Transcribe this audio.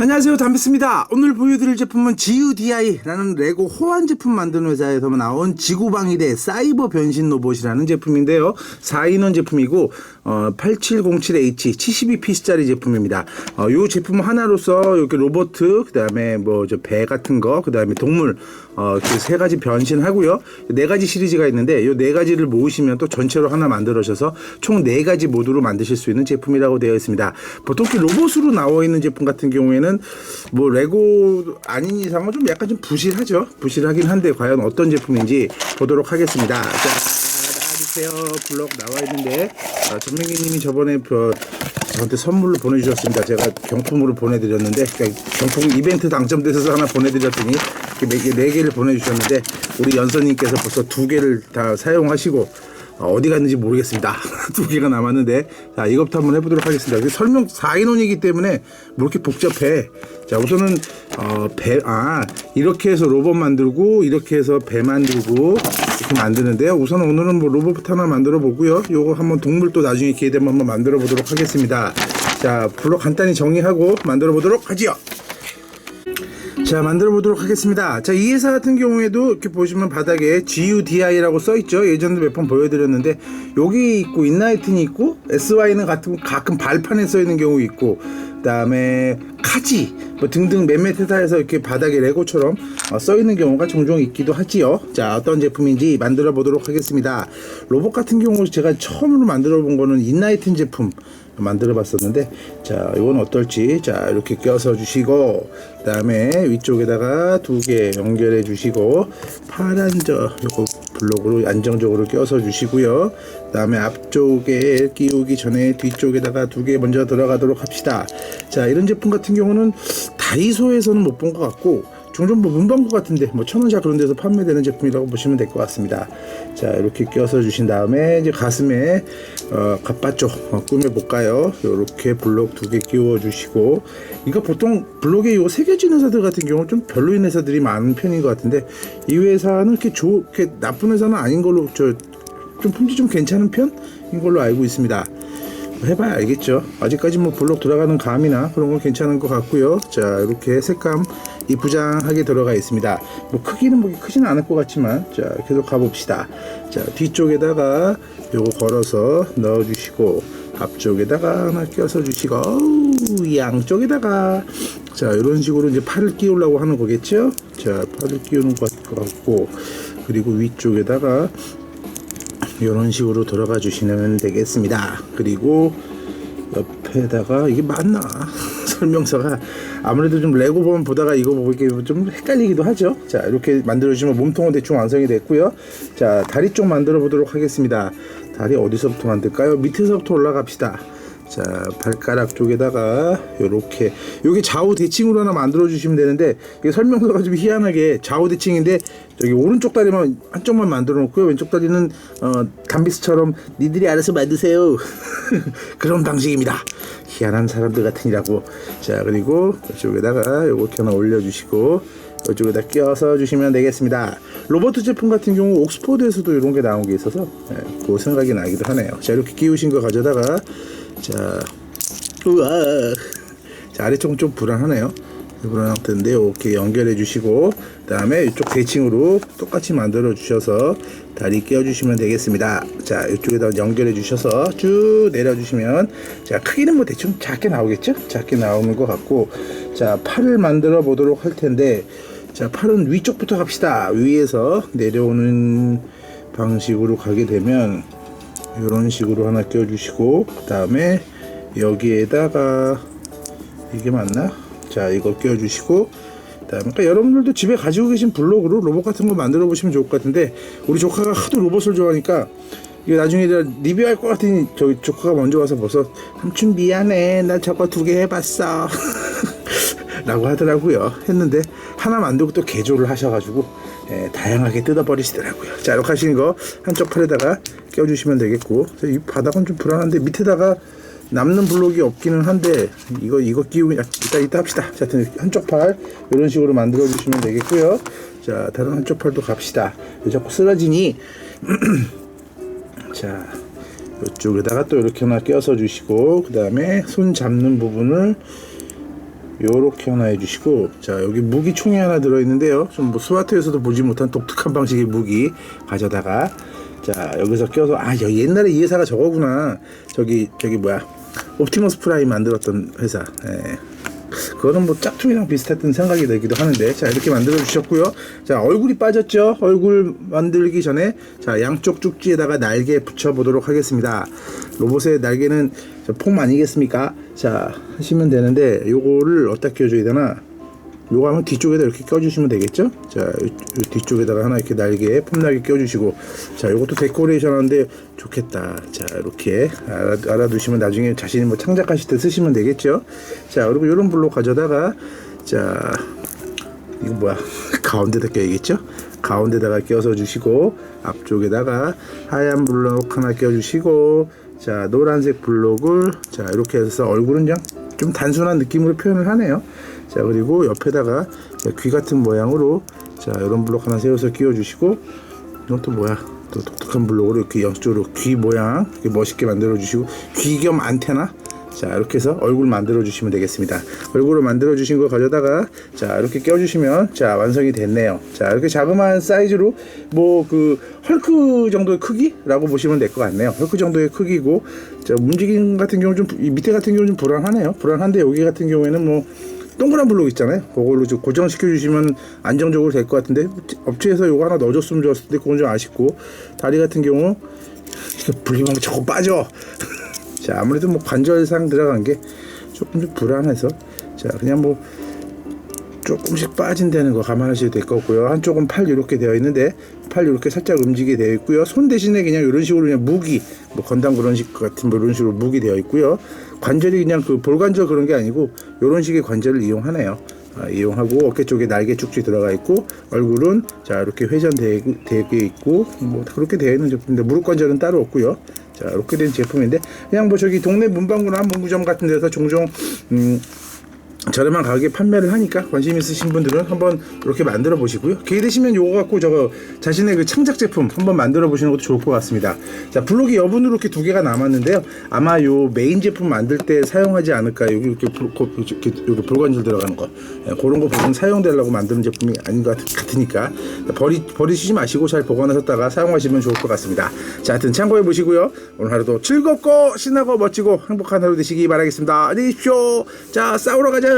안녕하세요. 담비스입니다. 오늘 보여드릴 제품은 GUDI라는 레고 호환 제품 만드는 회사에서 나온 지구방위대 사이버 변신 로봇이라는 제품인데요. 4인원 제품이고 어, 8707H 72피스짜리 제품입니다. 어, 이 제품 하나로서 이렇게 로봇 그 다음에 뭐 저 배 같은 거그 다음에 동물 어, 이렇게 세 가지 변신하고요 네 가지 시리즈가 있는데 이 네 가지를 모으시면 또 전체로 하나 만들어셔서 총 네 가지 모드로 만드실 수 있는 제품이라고 되어 있습니다 보통 이렇게 로봇으로 나와 있는 제품 같은 경우에는 뭐 레고 아닌 이상은 좀 약간 좀 부실하죠. 부실하긴 한데 과연 어떤 제품인지 보도록 하겠습니다. 자, 나와주세요. 블록 나와 있는데 아, 전명기님이 저번에 그 저한테 선물로 보내주셨습니다. 제가 경품으로 보내드렸는데 그러니까 경품 이벤트 당첨돼서 하나 보내드렸더니 이렇게 네, 네 개를 보내주셨는데 우리 연서님께서 벌써 두 개를 다 사용하시고 어, 어디 갔는지 모르겠습니다. 두 개가 남았는데 자 이것부터 한번 해보도록 하겠습니다. 설명 4인원이기 때문에 뭐 이렇게 복잡해. 자 우선은 어, 배, 아 이렇게 해서 로봇 만들고 이렇게 해서 배 만들고 이렇게 만드는데요. 우선 오늘은 뭐 로봇부터 하나 만들어 보고요. 요거 한번 동물 또 나중에 기회 되면 한번 만들어 보도록 하겠습니다. 자 블록 간단히 정리하고 만들어 보도록 하지요. 자 만들어 보도록 하겠습니다. 자 이 회사 같은 경우에도 이렇게 보시면 바닥에 GUDI라고 써 있죠. 예전에도 몇 번 보여드렸는데 여기 있고 인라이튼이 있고 SY는 같은 가끔 발판에 써 있는 경우 있고 그 다음에 카지 뭐 등등 몇몇 회사에서 이렇게 바닥에 레고처럼 어, 써 있는 경우가 종종 있기도 하지요. 자 어떤 제품인지 만들어 보도록 하겠습니다. 로봇 같은 경우 제가 처음으로 만들어 본 거는 인라이튼 제품 만들어 봤었는데 자 이건 어떨지 자 이렇게 껴서 주시고 그 다음에 위쪽에다가 두 개 연결해 주시고 파란 저 요거 블록으로 안정적으로 껴서 주시고요. 그 다음에 앞쪽에 끼우기 전에 뒤쪽에다가 두 개 먼저 들어가도록 합시다. 자 이런 제품 같은 경우는 다이소에서는 못 본 것 같고 종종 뭐 문방구 같은데 뭐 천원샵 그런 데서 판매되는 제품이라고 보시면 될 것 같습니다. 자 이렇게 껴서 주신 다음에 이제 가슴에 어, 갑바쪽 어, 꾸며 볼까요? 이렇게 블록 두 개 끼워 주시고 이거 보통 블록에 요 새겨진 회사들 같은 경우 좀 별로인 회사들이 많은 편인 것 같은데 이 회사는 이렇게 좋 이렇게 나쁜 회사는 아닌 걸로 저 좀 품질 좀 괜찮은 편인 걸로 알고 있습니다. 해봐야 알겠죠. 아직까지 뭐 블록 들어가는 감이나 그런 건 괜찮은 것 같고요. 자 이렇게 색감 이쁘장하게 들어가 있습니다. 뭐 크기는 뭐 크지는 않을 것 같지만 자 계속 가봅시다. 자 뒤쪽에다가 요거 걸어서 넣어주시고 앞쪽에다가 하나 껴서 주시고 양쪽에다가 자 이런 식으로 이제 팔을 끼우려고 하는 거겠죠. 자 팔을 끼우는 것 같고 그리고 위쪽에다가 이런 식으로 들어가 주시면 되겠습니다. 그리고 옆에다가 이게 맞나 설명서가 아무래도 좀 레고 보면 보다가 이거 보기 좀 헷갈리기도 하죠. 자 이렇게 만들어 주시면 몸통은 대충 완성이 됐고요. 자 다리 쪽 만들어 보도록 하겠습니다. 다리 어디서부터 만들까요? 밑에서부터 올라갑시다. 자 발가락 쪽에다가 요렇게 요게 좌우 대칭으로 하나 만들어 주시면 되는데 이게 설명서가 좀 희한하게 좌우 대칭인데 저기 오른쪽 다리만 한쪽만 만들어 놓고요 왼쪽 다리는 어 담비스처럼 니들이 알아서 만드세요 그런 방식입니다 희한한 사람들 같으니라고 자 그리고 이쪽에다가 요렇게 하나 올려주시고 이쪽에다 껴서 주시면 되겠습니다. 로버트 제품 같은 경우 옥스포드에서도 이런 게 나온 게 있어서 예, 그 생각이 나기도 하네요. 자 이렇게 끼우신 거 가져다가 자 우와. 자 아래쪽은 좀 불안하네요. 불안한 상태인데 이렇게 연결해 주시고 그 다음에 이쪽 대칭으로 똑같이 만들어 주셔서 다리 끼워 주시면 되겠습니다. 자 이쪽에다 연결해 주셔서 쭉 내려 주시면 자 크기는 뭐 대충 작게 나오겠죠? 작게 나오는 것 같고 자 팔을 만들어 보도록 할 텐데 자 팔은 위쪽부터 갑시다. 위에서 내려오는 방식으로 가게 되면 이런 식으로 하나 껴 주시고 그 다음에 여기에다가 이게 맞나? 자 이거 끼워주시고 그다음에 그러니까 여러분들도 집에 가지고 계신 블록으로 로봇 같은 거 만들어 보시면 좋을 것 같은데 우리 조카가 하도 로봇을 좋아하니까 이거 나중에 리뷰할 것 같으니 저기 조카가 먼저 와서 벌써 삼촌 미안해 나 저거 두 개 해봤어. 라고 하더라고요. 했는데 하나 만들고 또 개조를 하셔가지고 예, 다양하게 뜯어버리시더라고요. 자 이렇게 하시는 거 한쪽 팔에다가 껴주시면 되겠고 이 바닥은 좀 불안한데 밑에다가 남는 블록이 없기는 한데 이거 이거 끼우면 이따 이따 합시다. 자, 하여튼 한쪽 팔 이런 식으로 만들어 주시면 되겠고요. 자, 다른 한쪽 팔도 갑시다. 왜 자꾸 쓰러지니? 자, 이쪽에다가 또 이렇게 하나 껴서 주시고 그 다음에 손 잡는 부분을 요렇게 하나 해주시고 자 여기 무기 총이 하나 들어있는데요 좀 뭐 스마트에서도 보지 못한 독특한 방식의 무기 가져다가 자 여기서 껴서 아 옛날에 이 회사가 저거구나. 저기 저기 뭐야. 옵티머스 프라임 만들었던 회사. 예. 그거는 뭐 짝퉁이랑 비슷했던 생각이 들기도 하는데. 자 이렇게 만들어 주셨고요. 자 얼굴이 빠졌죠? 얼굴 만들기 전에. 자 양쪽 쪽지에다가 날개 붙여 보도록 하겠습니다. 로봇의 날개는 저폼 아니겠습니까? 자 하시면 되는데 요거를 어디다 껴줘야 되나 요거 하면 뒤쪽에다 이렇게 껴주시면 되겠죠? 자 요, 요 뒤쪽에다가 하나 이렇게 날개 폼날개 껴주시고. 자 요것도 데코레이션 하는데 좋겠다. 자 이렇게 알아, 알아 두시면 나중에 자신이 뭐 창작하실 때 쓰시면 되겠죠? 자 그리고 요런 블록 가져다가 자 이거 뭐야? 가운데다 껴야겠죠? 가운데다가 껴서 주시고 앞쪽에다가 하얀 블록 하나 껴주시고 자 노란색 블록을 자 이렇게 해서 얼굴은 그냥 좀 단순한 느낌으로 표현을 하네요. 자 그리고 옆에다가 자, 귀 같은 모양으로 자 이런 블록 하나 세워서 끼워주시고 이건 또 뭐야? 또 독특한 블록으로 이렇게 양쪽으로 귀 모양 이렇게 멋있게 만들어 주시고 귀 겸 안테나 자 이렇게 해서 얼굴 만들어 주시면 되겠습니다 얼굴을 만들어 주신 거 가져다가 자 이렇게 껴 주시면 자 완성이 됐네요 자 이렇게 자그마한 사이즈로 뭐 그 헐크 정도의 크기라고 보시면 될 것 같네요 헐크 정도의 크기고 자 움직임 같은 경우 좀이 밑에 같은 경우는 좀 불안하네요 불안한데 여기 같은 경우에는 뭐 동그란 블록 있잖아요. 그걸로 좀 고정시켜 주시면 안정적으로 될 것 같은데 업체에서 요거 하나 넣어줬으면 좋았을 텐데 그건 좀 아쉽고 다리 같은 경우 이렇게 분리면 자꾸 빠져. 자 아무래도 뭐 관절상 들어간 게 조금 좀 불안해서 자 그냥 뭐 조금씩 빠진다는 거 감안하셔도 될것 같고요. 한쪽은 팔 이렇게 되어 있는데 팔 이렇게 살짝 움직이게 되어 있고요. 손 대신에 그냥 이런 식으로 그냥 무기 뭐 건담 그런 식 같은 뭐 이런 식으로 무기 되어 있고요. 관절이 그냥 그 볼관절 그런 게 아니고 이런 식의 관절을 이용하네요. 아, 이용하고 어깨 쪽에 날개 쭉지 들어가 있고 얼굴은 자 이렇게 회전되게 되게 있고 뭐 그렇게 되어 있는 제품인데 무릎 관절은 따로 없고요. 자 이렇게 된 제품인데 그냥 뭐 저기 동네 문방구나 문구점 같은 데서 종종 음 저렴한 가격에 판매를 하니까 관심 있으신 분들은 한번 이렇게 만들어 보시고요. 기회 되시면 요거 갖고 저거 자신의 그 창작 제품 한번 만들어 보시는 것도 좋을 것 같습니다. 자, 블록이 여분으로 이렇게 두 개가 남았는데요. 아마 요 메인 제품 만들 때 사용하지 않을까. 여기 이렇게 불, 고- 이렇게 여기 볼관절 들어가는 거. 예, 그런 거 보통 사용되려고 만드는 제품이 아닌 것 같- 같으니까 버리, 버리시지 마시고 잘 보관하셨다가 사용하시면 좋을 것 같습니다. 자, 하여튼 참고해 보시고요. 오늘 하루도 즐겁고 신나고 멋지고 행복한 하루 되시기 바라겠습니다. 안녕히 계십시오. 자, 싸우러 가자.